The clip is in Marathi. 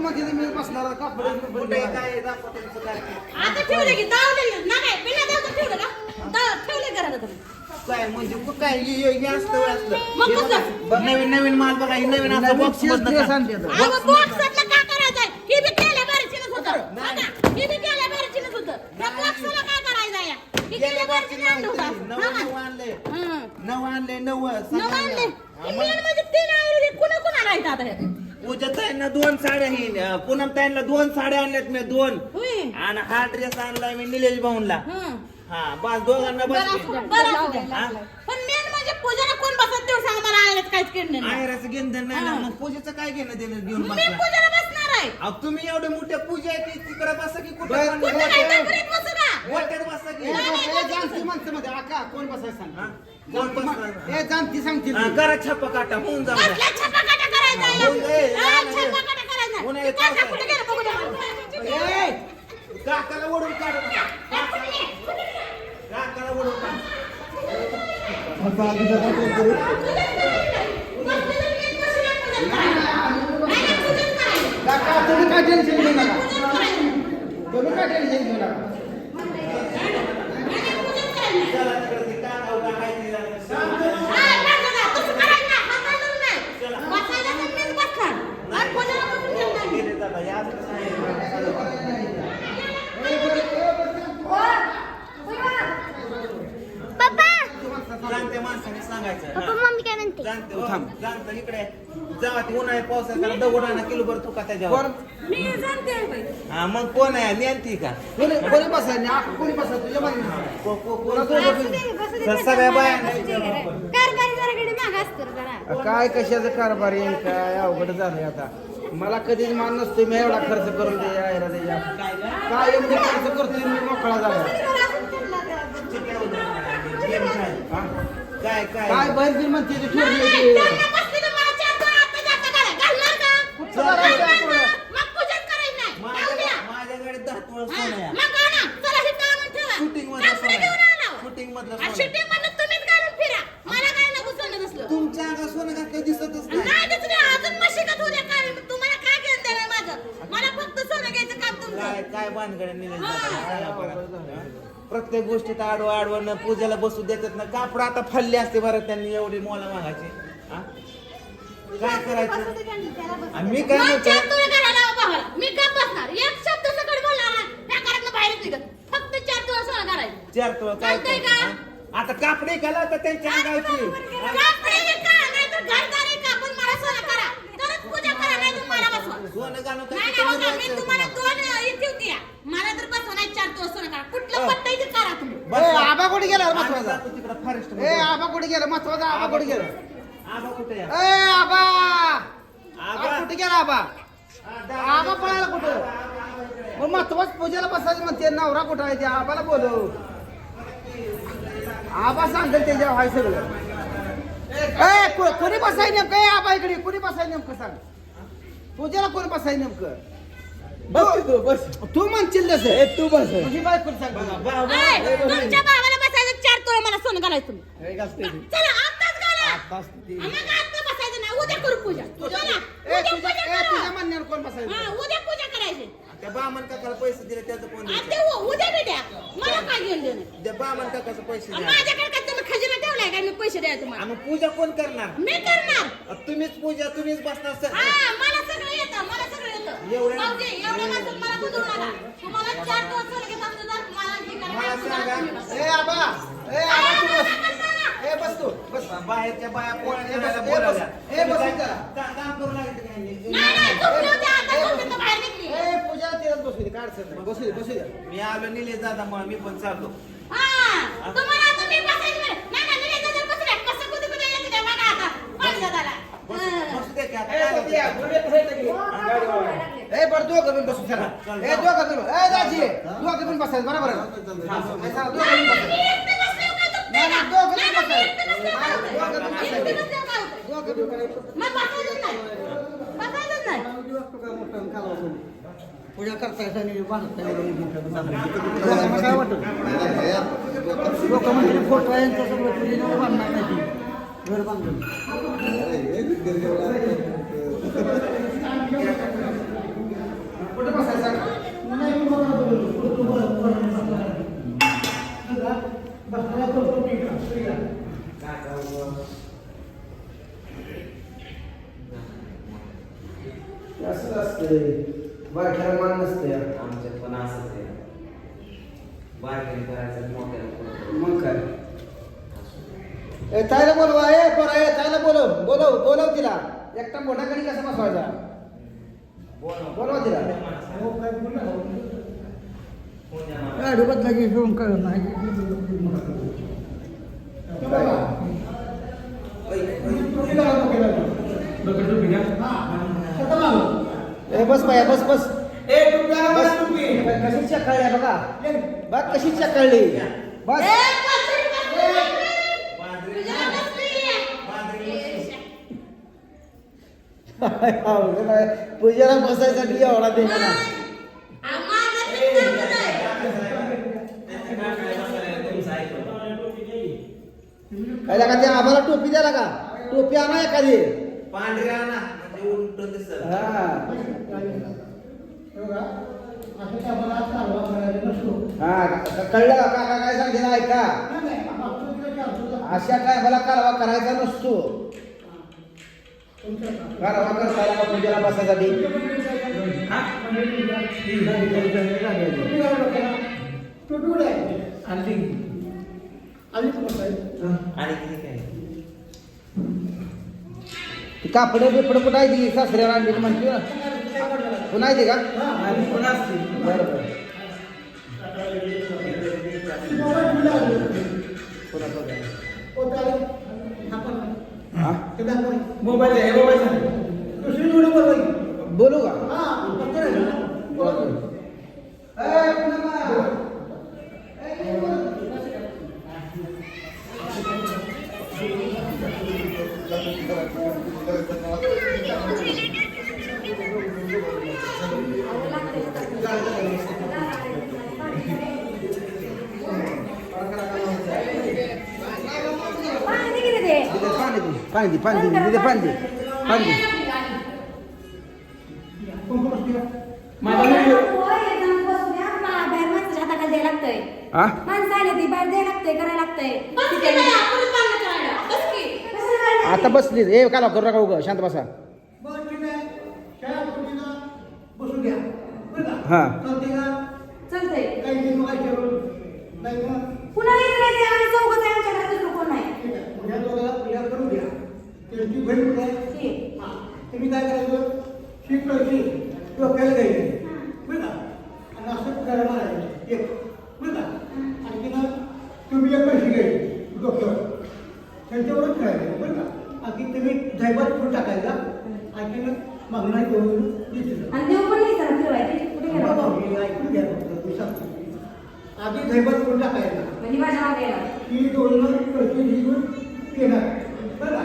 मी बसणार कापड कुठे काय दाखव त्यांचं काय आता ठेवले की दावले ना काय बिना दावता ठेवलं का दाव ठेवले घरात तुम्ही. काय म्हणजे कुठं काय? हे- हे हे असतं हे असतं. मग हे कसं? बघा, नवीन नवीन माल बघा हे नवीन असं बॉक्स मधनं आणते आता. अहो बॉक्सातलं काय करायचंय? ही बी केल्या बारीचीनच होतं. बघा ही बी केल्या बारीचीनच होतं. त्या बॉक्सला काय करायचंय या? ही केल्या बारीचीने आणलं होतं. नऊ बघा. नऊ आणले. हं. नऊ आणले नऊ नऊ आणले? ही म्हणजे तीन आयुर्वेदिक कुणा कुणाला आहेत आता हे? पूजा ताईंना दोन साड्या ही पूनम ताईंना दोन साड्या आणल्यात मी दोन. होय. आणि हा ड्रेस आणलाय मी निलेश भाऊनला हं. हा बस दोघांना बरं बस असू द्या, बरं असू द्या. हा? पण मेन म्हणजे पूजाला कोण बसत तेवढं सांग मला आयलाच काहीच नाही. आहेराचं घेणं देणं नाही ना. मग पूजेचं काय घेणं देणं घेऊन मी बसला? पूजाला बसणार आहे. अहो तुम्ही एवढे मोठे पूजा आहे की तिकडे बसा की कुठे? बरं, कुठं काय? बसू का? बसा माणसं मध्ये आका कोण बसायचं सांग? हा? ए जाणती सांगतील हा, करा छप्पा काटा होऊन जाऊ द्या. कसला छपाकाटा करायचा आहे? होय, होय, हा. छपाकाटा करायचा. आहे? ते काका कुठे गेलं बघू द्या मला. ए, काकाला ओढून काढ काकाला ओढून काढ काका तुम्ही काय टेन्शन घेऊ नका तुम्ही काय टेन्शन घेऊ नका चला तिकडे ते काका उभा आहे ते जरा. हा, बघा ना, तसं करायचं नाही, बसायचं नाही. बसायला तर मीच बसणार. आणि कोणाला बसून देत नाही. गेले दादा, हे असंच आहे. जाणत्या माणसाने सांगायचं हा. मम्मी काय म्हणते? जाणते जाणतं इकडे. जावा ती उन्हाळ्यात पावसात त्याला दगड आणा किलो भर तुका त्याच्यावर. मी जाणते आहे बाई. हा मग कोण आहे? का? कोणी तुझ्या को- को- सगळ्या बाया असू दे. कारभारी जरा कडे माग असतो रे जरा काय कशाचं कारभार येईल काय अवघड झालंय आता. मला कधीच मान नसतो मी एवढा खर्च करून दे यायला काय एवढी खर्च करतोय मी? मोकळा झाला काय काय? काय बैल बिल म्हणते ते नाही, होती. त्यांना बसलेलं मला चार दोन आता जाता घाला. घालणार का? कुठचं घालायचं घालणार आपलं? ना. मग पूजाच करायची नाही. जाऊ माझ्या द्या. माझ्या गाडीत दहा तोळा हा, सोनं आहे. मग आणा. चला हे आणून ठेवा. शूटिंग मधलं कापडं सोनं घेऊन आहे. आणा. शूटिंग मधलं आणि सोनं. shooting मधलं तुम्हीच घालून फिरा. मला काय नको सोनं तसलं. तुमच्या अंगात सोनं घातलं दिसतच नाही नाही दिसलं, अजून मशिकात होऊ द्या काय. तुम्हाला काय घेऊन देणार माझं? मला फक्त सोनं घ्यायचं काम तुमचं. काय काय. हा? प्रत्येक गोष्टीत आडवं आडवं पूजेला बसू देतात ना कापड आता फल्ले असते बरं त्यांनी एवढी मोला मागायची हा? काय करायचं आणि मी काय म्हणतो चार तोळे घालायला लावा भावाला. मी का बसणार? एक शब्द सकट बोलणार नाही. त्या घरातनं बाहेरच निघत. फक्त चार तोळे सोनं घालायचं. चार तुला काय चालतंय करायचं, का? हा? आता कापडे घाला तर त्यांच्या अंगावची हा? कापडे का? नाहीतर घरदारी का? पण मला सोनं करा. तरच पूजा करा, नाहीतर मला बसवा. सोनं घालून काय नाही, तिथं नाही, बघा, मी मिरवायचं तुम्हाला तुम्हाला? दोन अं, इथे होती या. मला तर बसवा नाही चार तोळे सोनं करा. कुठलं अं. पट्टं इथे करा तुम्ही. बस ए. आबा कुठे गेला रे आम्ही महत्त्वाचा जातो तिकडं फॉरेस्ट ए आबा कुठे गेला महत्त्वाचा आबा कुठे गेला आबा कुठे आहे? ए आबा आबा आबा कुठे गेला आबा आबा पळायला कुठं मग महत्वाच पूजेला बसायचं म्हणते नवरा कुठं आहे ते आबाला बोलव आबा सांगेल त्याच्या हाय सगळं ए को- कोणी बसाय नेमकं ए आबा इकडे कोणी बसाय नेमकं सांग पूजेला कोणी बसाय नेमकं? बस तू बस. तू म्हणशील तसं तू बस. तुझी बायको सांग ऐ, तुमच्या बसायचं चार तोळे मला सोनं घालायचं तुम्ही. हे घालते ती. चला आत्ताच घाला. आत्ताच ती. मग आता बसायचं नाही? उद्या करू पूजा. तुझ्या चला, ए उद्या तुझ्या पूजा ए तुझ्या करा. म्हणण्यावर कोण बसायचं? हा, उद्या पूजा करायची. त्या बामन काकाला पैसे दिले त्याचं कोण? ते उ- उद्या बी द्या. मला काय घेऊन देणं? त्या बामन काकाचं पैसे द्या. माझ्याकडे काय तुम्ही खजिना ठेवलाय का? मी पैसे द्या तुम्हाला. आम्ही पूजा कोण करणार? मी करणार. तुम्हीच पूजा तुम्हीच बसणार सर. हा मला सगळं येतं मला सगळं येतं एवढं- भाऊजी, एवढ्या माणसात मला बुजवू नका. तुम्हाला चार दिवस सोनं घेत असलं तर मला हे करा. मला सांगा. तुम्ही बसा. ए आबा. ए आबा तू बस. ए बस तू. बस. बाहेरच्या बाया ए, बस, करायला ए, बोलावल्या. बस, ए, बस, तुम्ही जरा. काय- का- काम करू लागले का यांनी? नाही नाही झोपली होती. आता झोपेतनं बाहेर निघली. ए पूजा बसू दे. काय अडचण नाही बसू दे बसू दे. मी आलो निले दादा मग मी पण चाललो. हा तुम्हाला आता मी बसायची वेळ नाही नाही निघायचं जर बसल्या कसं कुठे कुठे येते ते बघा आता पाणी दादाला बस- बसू दे की आता ए, बरं दोघं पण बसू चला. ए दोघं पण ए दाजी दोघं पण बसायचं. बरोबर पूजा करता येतं आणि बांधता येतं. काय वाटत लोक म्हणजे फोटो सगळं बांधणार नाही. घर बांधलं असंच असते बारख्याला मान नसते आमच्यात पण असंच आहे बारख्याने करायचं ए तायला बोलवा ए पोरा ए तायला बोलव बोलव बोलव तिला. एकटा मोठा कधी कसा बसवायचा बोलवा तिला गाडी बदला की घेऊन कळत नाही ए बस बाया बस बस बस कशी चकळली आहे बघा बघ कशी चकळली बस ए, बसून बसून. तुझ्या बसली. पूजेला बसायसाठी एवढा पिक्चर कुठं काय लागा ते आम्हाला टोपी द्याला का? टोपी आणा एखादी. पांढरी आणा म्हणजे उलटून दिसत. हा. हा क- कळलं का? काका काय सांगते ना ऐका अशा काय मला कारवा करायचा नसतो. करताना का पूजेला बसायसाठी आणि किती काय ती कापड बिपड कुठं आहे ती सासऱ्याला आणली म्हणते पुन्हा आहे ती का बरं बरं पुन्हा मोबाईल आहे मोबाईल बोलू का बरं. ए, पुन्हा पाणी किती दे दे, पाणी दे पाणी दे दे पाणी दे पाणी दे हा करायला आता बसली ए काला करू नका उगं शांत बसा. हा. पुन्हा आम्ही चौघच आहे आमच्या घरात दुसरं कोण नाही. ठीक. तुम्ही काय करायचं? शिकवायची डोक्याला घ्यायची बरं आणि असं करायला लागायचं. एक. बरं का? आणि तिनं तुम्ही एक पैसे घ्यायचे डोक्यावर. त्यांच्यावरच खेळायचं बरं का? आणि तुम्ही जायबात फुट टाकायचा. आणि तिनं मागणार कुठे मी ऐकून घ्या फक्त. आधी धैबात करून टाकायचा. म्हणजे येणार ती दोन पैसे घेऊन येणार. बरं